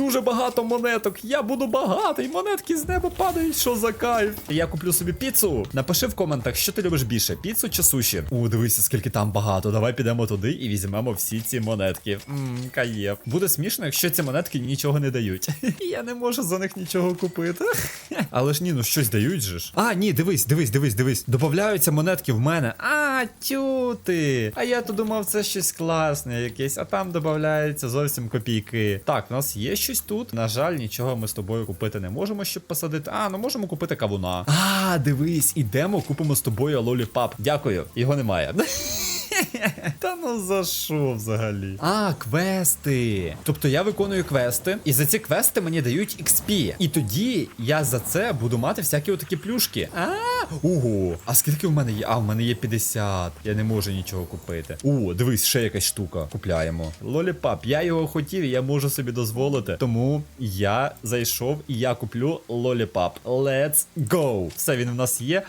дуже багато монеток. Я буду багатий. Монетки з неба падають. Що за кайф? Я куплю собі піцу. Напиши в коментах, що ти любиш більше: піцу чи суші. У, дивися, скільки там багато. Давай підемо туди і візьмемо всі ці монетки. Мм, каєв. Буде смішно, якщо ці монетки нічого не дають. Я не можу за них нічого купити. Але ж ні, ну щось дають же ж. А, ні, дивись, дивись, дивись, дивись. Добавляються монетки в мене. А, тюти. А я то думав, це щось класне якесь, а там додаються зовсім копійки. Так, у нас є щось тут. На жаль, нічого ми з тобою купити не можемо, щоб посадити. А, ну можемо купити кавуна. А, дивись, ідемо, купимо з тобою лоліпап. Дякую, його немає. Та ну за що взагалі? А, квести. Тобто я виконую квести, і за ці квести мені дають XP. І тоді я за це буду мати всякі отакі плюшки. А, ого. А скільки в мене є? А, в мене є 50. Я не можу нічого купити. О, дивись, ще якась штука. Купляємо. Лоліпап, я його хотів, і я можу собі дозволити. Тому я зайшов і я куплю лоліпап. Let's go. Все, він в нас є.